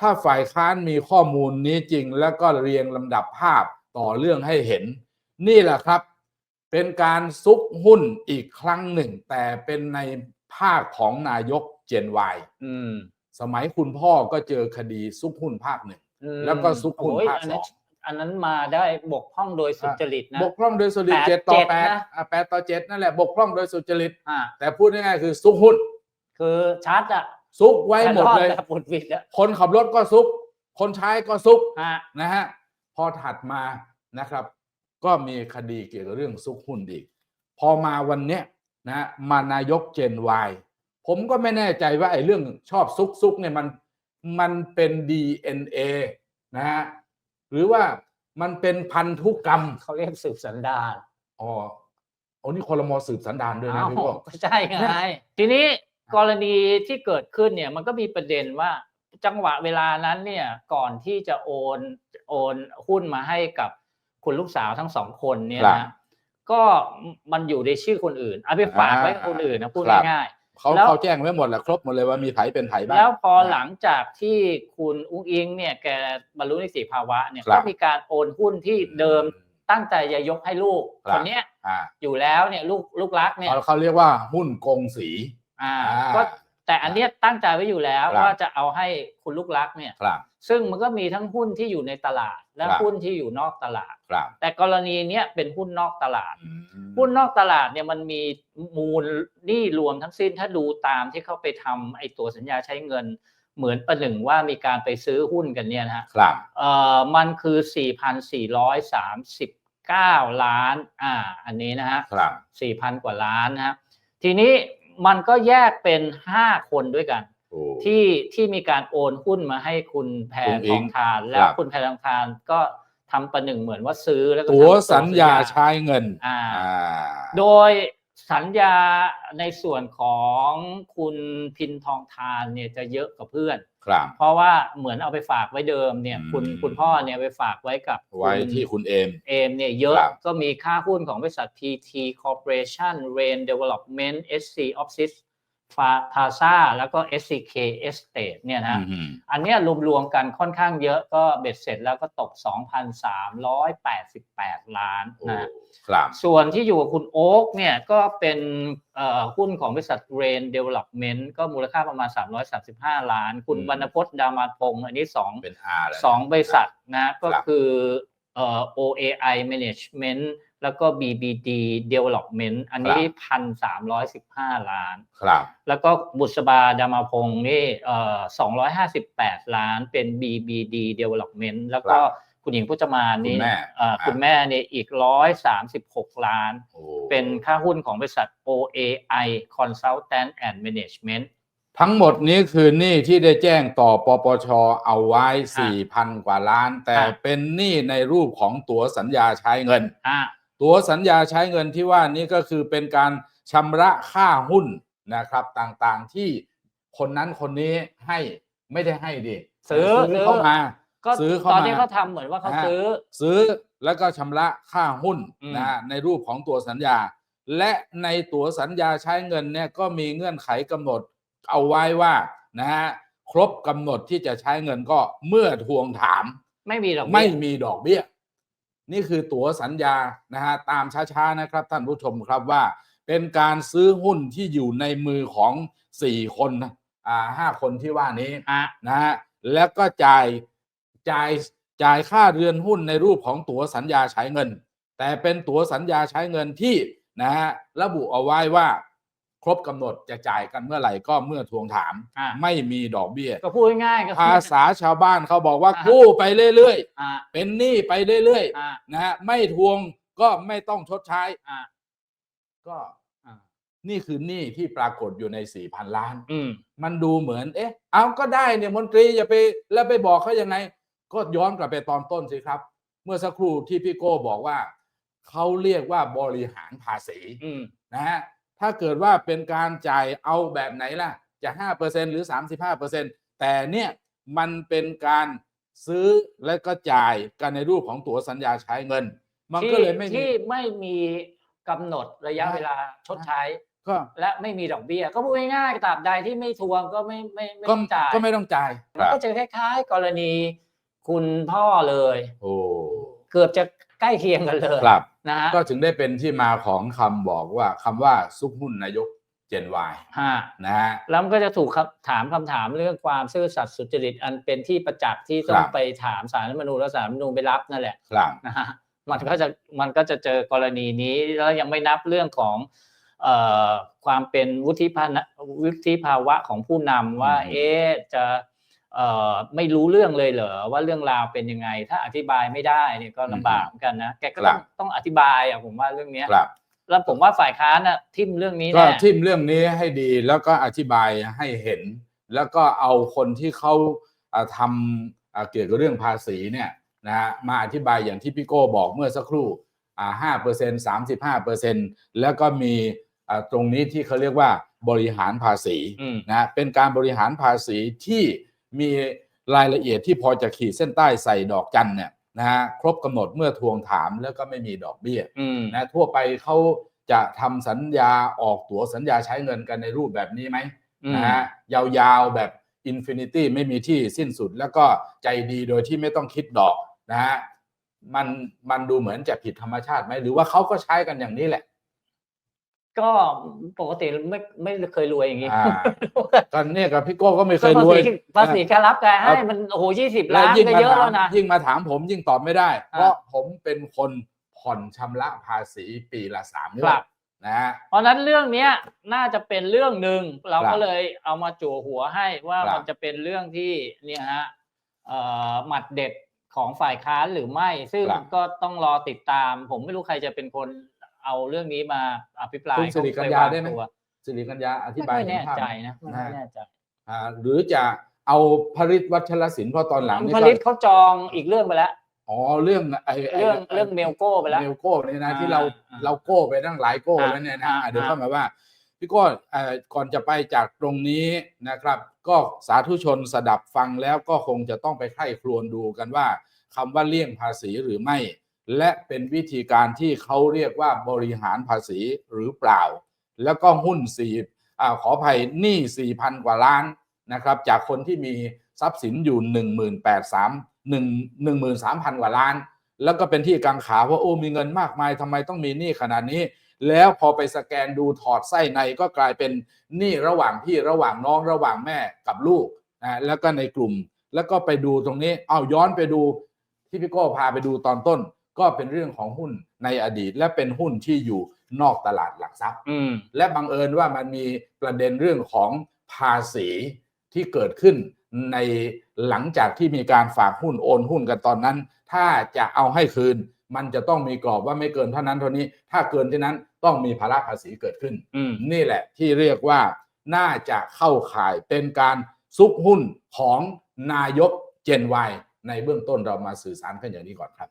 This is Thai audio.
ถ้าฝ่ายค้านมีข้อมูลนี้จริง แล้วก็เรียงลำดับภาพต่อเรื่องให้เห็น นี่แหละครับ เป็นการซุกหุ้นอีกครั้งหนึ่ง แต่เป็นในภาคของนายกเจนวายอืมสมัยคุณพ่อก็เจอคดีซุกหุ้นภาคหนึ่งอืมแล้วก็ซุกหุ้นโอ้ยภาคอันสนั้อนงอันนั้นมาได้บกพร่องโดยสุจริตนะบกพร่องโดยสุจริตแปดเจ็ดต่อเจ็ดแปดนะอะแปดต่อเจ็ดนั่นแหละบกพร่องโดยสุจริตอ่าแต่พูดง่ายๆคือซุกหุ้น คือชัดอะ ซุกไว้หมดเลยแต่รอแบบบุดหวิดอะคนขับรถก็ซุก คนใช้ก็ซุกฮะนะฮะพอถัดมานะครับ ก็มีคดีเกี่ยวกับเรื่องซุกหุ้นอีก พอมาวันเนี้ยนะฮะมานายกเจนวายผมก็ไม่แน่ใจว่าไอ้เรื่องชอบซุกซุกเนี่ยมันมันเป็น DNA นะฮะหรือว่ามันเป็นพันธุกรรมเขาเรียกสืบสันดานอ๋อโอ้นี่คอรมอสืบสันดานด้วยนะอ้าวพี่พวกก็ใช่ไงทีนี้ กรณีที่เกิดขึ้นเนี่ยมันก็มีประเด็นว่าจังหวะเวลานั้นเนี่ยก่อนที่จะโอนโอนหุ้นมาให้กับคุณลูกสาวทั้งสองคนเนี่ยครันะบก็มันอยู่ในชื่อคนอื่นเอาไปฝากไว้กับคนอื่นนะพูดครับง่ายๆเขาแล้วเขาแจ้งไว้หมดแหละครบหมดเลยว่ามีไผเป็นไผบ้างแล้วพอหลังจากที่คุณอุ้งอิงเนี่ยแกบรรลุนิติภาวะเนี่ยครับก็มีการโอนหุ้นที่เดิมตั้งใจจะยกให้ลูกครับคนเนี้ยอ่าอยู่แล้วเนี่ยลูกลูกรักเนี่ยเขาเขาเรียกว่าหุ้นกงสี อ่าอ่าก็แต่อันเนี้ยตั้งใจไว้อยู่แล้วครับว่าจะเอาให้คุณลูกรักเนี่ยครับซึ่งมันก็มีทั้งหุ้นที่อยู่ในตลาด และครับหุ้นที่อยู่นอกตลาดครับแต่กรณีเนี้ยเป็นหุ้นนอกตลาดอืมหุ้นนอกตลาดเนี่ยมันมีมูลหนี้รวมทั้งสิ้นถ้าดูตามที่เขาไปทำไอ้ตัวสัญญาใช้เงินเหมือนประหนึ่งว่ามีการไปซื้อหุ้นกันเนี่ยนะฮะครับเอ่อมันคือ 4,439 ล้าน อ่า อันนี้นะฮะครับ4,000 กว่าล้านนะฮะทีนี้ มันก็แยกเป็น 5 คนด้วยกัน โอ้ ที่ที่มีการโอนหุ้นมาให้คุณแพคุณนอิทองงทาน แล้วครับ คุณแพนทองทานก็ทำประหนึ่งเหมือนว่าซื้อแล้วก็ตัวทำสัญญาใช้เงิน อ่า อ่า โดยสัญญาในส่วนของคุณพินทองทานเนี่ยจะเยอะกว่าเพื่อน ครับ เพราะว่าเหมือนเอาไปฝากไว้เดิมเนี่ยอืมคุณคุณพ่อเนี่ยไปฝากไว้กับไว้คุณที่คุณเอม เอมเนี่ยเยอะครับ ก็มีค่าหุ้นของบริษัท PT Corporation Rain Development SC Office Plaza แล้วก็ SCK Estate เนี่ยนะฮะอืมอันเนี้ยรวมๆกันค่อนข้างเยอะก็เบ็ดเสร็จแล้วก็ตก 2,388 ล้านโอ้นะครับส่วนที่อยู่กับคุณโอ๊กเนี่ยก็เป็นเอ่อหุ้นของบริษัท Rain Development ก็มูลค่าประมาณ 335 ล้าน คุณอืมวรรณพจน์ดามาพงศ์อันนี้สองเป็นอาแล้วสองบริษัทนะก็ครับคือเอ่อ OAI Management แล้วก็ BBD Development อันนี้พันสามร้อยสิบห้าล้าน ครับ แล้วก็บุษบาดามาพงศ์นี่เอ่อสองร้อยห้าสิบแปดล้านเป็น BBD Development แล้วก็ครับคุณหญิงพุจมานนี่คุณแม่เอ่อคุณแม่เนี่ยอีกร้อยสามสิบหกล้านโอ้เป็นค่าหุ้นของบริษัท OAI Consultant and Management ทั้งหมดนี้คือหนี้ที่ได้แจ้งต่อปปชเอาไว้อะ4,000 กว่าล้าน แต่อะเป็นหนี้ในรูปของตั๋วสัญญาใช้เงินอะ ตั๋วสัญญาใช้เงินที่ว่านี้ก็คือเป็นการชำระค่าหุ้นนะครับต่างๆที่คนนั้นคนนี้ให้ไม่ได้ให้ดิซื้อซื้อเข้ามาก็ซื้อเข้าตอนมาที่เขาทำเหมือนว่าเขานะฮะซื้อ ซื้อแล้วก็ชำระค่าหุ้นอืมนะฮะในรูปของตัวสัญญา และในตัวสัญญาใช้เงินเนี่ยก็มีเงื่อนไขกำหนดเอาไว้ว่านะฮะครบกำหนดที่จะใช้เงินก็เมื่อทวงถาม ไม่มีหรอกไม่มีดอกเบี้ย นี่คือตั๋วสัญญานะฮะตามช้าๆนะครับท่านผู้ชมครับว่า เป็นการซื้อหุ้นที่อยู่ในมือของสี่คนนะอ่าห้าคนที่ว่านี้อะนะฮะแล้วก็จ่ายจ่ายจ่ายค่าเรือนหุ้นในรูปของตั๋วสัญญาใช้เงิน แต่เป็นตั๋วสัญญาใช้เงินที่นะฮะระบุเอาไว้ว่า ครบกำหนดจะจ่ายกันเมื่อไหร่ก็เมื่อทวงถามอะไม่มีดอกเบี้ย ก็พูดง่ายๆก็คือภาษาชาวบ้านเขาบอกว่าอ่ากู้ไปเรื่อยอะๆเป็นหนี้ไปเรื่อยอะๆนะฮะไม่ทวงก็ไม่ต้องชดใช้อะก็อะนี่คือหนี้ที่ปรากฏอยู่ในสี่พันล้านอืมมันดูเหมือน เอ๊ะ เอาก็ได้เนี่ยมนตรีอย่าไปแล้วไปบอกเขายังไง ก็ย้อนกลับไปตอนต้นสิครับ เมื่อสักครู่ที่พี่โก้บอกว่าเขาเรียกว่าบริหารภาษีอืมนะฮะ ถ้าเกิดว่าเป็นการจ่ายเอาแบบไหนล่ะ จะห้าเปอร์เซ็นหรือสามสิบห้าเปอร์เซ็นแต่เนี่ยมันเป็นการซื้อและก็จ่ายกันในรูปของตั๋วสัญญาใช้เงิน มันก็เลยไม่มีที่ไม่มีกำหนดระยะอะเวลาชดใช้ก็และไม่มีดอกเบี้ย ก็พูดง่ายๆตราบใดที่ไม่ทวงก็ไม่ไม่ไม่ก็ต้องจ่ายก็ไม่ต้องจ่ายมันก็จะคล้ายๆ กรณีคุณพ่อเลย โอ้เกือบจะ ใกล้เคียงกันเลยครับนะฮะก็ถึงได้เป็นที่มาของคำบอกว่าคำว่าซุกหุ้นนายกเจนวายฮะนะฮะแล้วมันก็จะถูกคำถามคำถามเรื่องความซื่อสัตย์สุจริตอันเป็นที่ประจักษ์ที่ต้อคงรับไปถามสารรัฐธรรมนูญแล้วสารรัฐธรรมนูญไปรับนั่นแหละครับนะฮะมันก็จะมันก็จะเจอกรณีนี้แล้วยังไม่นับเรื่องของเอ่อความเป็นวุฒิภานะวุฒิภาวะของผู้นำว่าอืมเอ๊ะจะเอ่อ ไม่รู้เรื่องเลยเหรอว่าเรื่องราวเป็นยังไง ถ้าอธิบายไม่ได้เนี่ยก็ลำบากเหมือนกันนะแกก็ต้องต้องอธิบายอะผมว่าเรื่องเนี้ยครับแล้วผมว่าฝ่ายค้านน่ะทิมเรื่องนี้ก็แน่ทิมเรื่องนี้ให้ดีแล้วก็อธิบายให้เห็น แล้วก็เอาคนที่เขาอ่าทำอ่าเกี่ยวกับเรื่องภาษีเนี่ยนะฮะมาอธิบายอย่างที่พี่โก้บอกเมื่อสักครู่อ่าห้าเปอร์เซ็นสามสิบห้าเปอร์เซ็นแล้วก็มีอ่าตรงนี้ที่เขาเรียกว่าบริหารภาษีอืมนะฮะเป็นการบริหารภาษีที่ มีรายละเอียดที่พอจะขีดเส้นใต้ใส่ดอกจันเนี่ยนะฮะครบกำหนดเมื่อทวงถามแล้วก็ไม่มีดอกเบี้ยอืมนะทั่วไปเขาจะทำสัญญาออกตั๋วสัญญาใช้เงินกันในรูปแบบนี้ไหมอืมนะฮะยาวๆแบบอินฟินิตี้ไม่มีที่สิ้นสุดแล้วก็ใจดีโดยที่ไม่ต้องคิดดอกนะฮะมันมันดูเหมือนจะผิดธรรมชาติไหมหรือว่าเขาก็ใช้กันอย่างนี้แหละ ก็ปกติไม่ไม่เคยรวยอย่างนี้อ่ากันเนี่ยกับพี่โก้ก็ไม่เคยภารวยษีภาษีแค่รับแกให้ครับมันโอ้โหยี่สิบและล้านยิ่งก็มาเยอะถามแล้วนะยิ่งมาถามผมยิ่งตอบไม่ได้อ่าเพราะผมเป็นคนผ่อนชำระภาษีปีละสามงควรัดบนะฮะเพราะฉะนั้นเรื่องเนี้ยน่าจะเป็นเรื่องหนึ่งเราครัก็บเลยเอามาจั่วหัวให้ว่าครับมันจะเป็นเรื่องที่เนี่ยฮะเอ่อหมัดเด็ดของฝ่ายค้านหรือไม่ ซึ่งครับก็ต้องรอติดตาม ผมไม่รู้ใครจะเป็นคน เอาเรื่องนี้มาอภิปรายคุณสิริกัญญาได้ไหมตัวสิริกัญญาอธิไม่บายค่อยเห็แน่ภาพใจไหมนะไม่นะค่อยฮะแน่ใจอ่าหรือจะเอาผลิตวัชรศิลป์เพราะตอนหลังนี่ผก็ลิตเขาจองอีกเรื่องไปแล้วอ๋อเรื่องไอ้ไเรื่องเรื่องเมลโก้ไปแล้วเมลโก้เนี่ยนะอ่าที่เราอ่าเราโก้ไปตั้งหลายโก้อ่าแล้วเนี่ยนะอ่าอะเดี๋ยวอ่าเข้ามาว่าพี่โก้เอ่อก่อนจะไปจากตรงนี้นะครับ ก็สาธุชนสดับฟังแล้วก็คงจะต้องไปไข้ครวญดูกันว่าคำว่าเลี่ยงภาษีหรือไม่ และเป็นวิธีการที่เขาเรียกว่าบริหารภาษีหรือเปล่า แล้วก็หุ้นสี่อ่าขออภัยหนี้สี่พันกว่าล้านนะครับ จากคนที่มีทรัพย์สินอยู่หนึ่งหมื่นแปดสามหนึ่งหนึ่งหมื่นสามพันกว่าล้าน แล้วก็เป็นที่กังขาว่าโอ้มีเงินมากมายทำไมต้องมีหนี้ขนาดนี้ แล้วพอไปสแกนดูถอดไส้ในก็กลายเป็นหนี้ระหว่างพี่ระหว่างน้องระหว่างแม่กับลูกนะแล้วก็ในกลุ่ม แล้วก็ไปดูตรงนี้เอาย้อนไปดูที่พี่โก้พาไปดูตอนต้น ก็เป็นเรื่องของหุ้นในอดีต และเป็นหุ้นที่อยู่นอกตลาดหลักทรัพย์อืมและบังเอิญว่ามันมีประเด็นเรื่องของภาษีที่เกิดขึ้นในหลังจากที่มีการฝากหุ้นโอนหุ้นกันตอนนั้น ถ้าจะเอาให้คืน มันจะต้องมีกรอบว่าไม่เกินเท่านั้นเท่านี้ ถ้าเกินที่นั้นต้องมีภาระภาษีเกิดขึ้นอืมนี่แหละที่เรียกว่าน่าจะเข้าข่ายเป็นการซุกหุ้นของนายกเจนวในเบื้องต้นเรามาสื่อสารกันอย่างนี้ก่อนครับ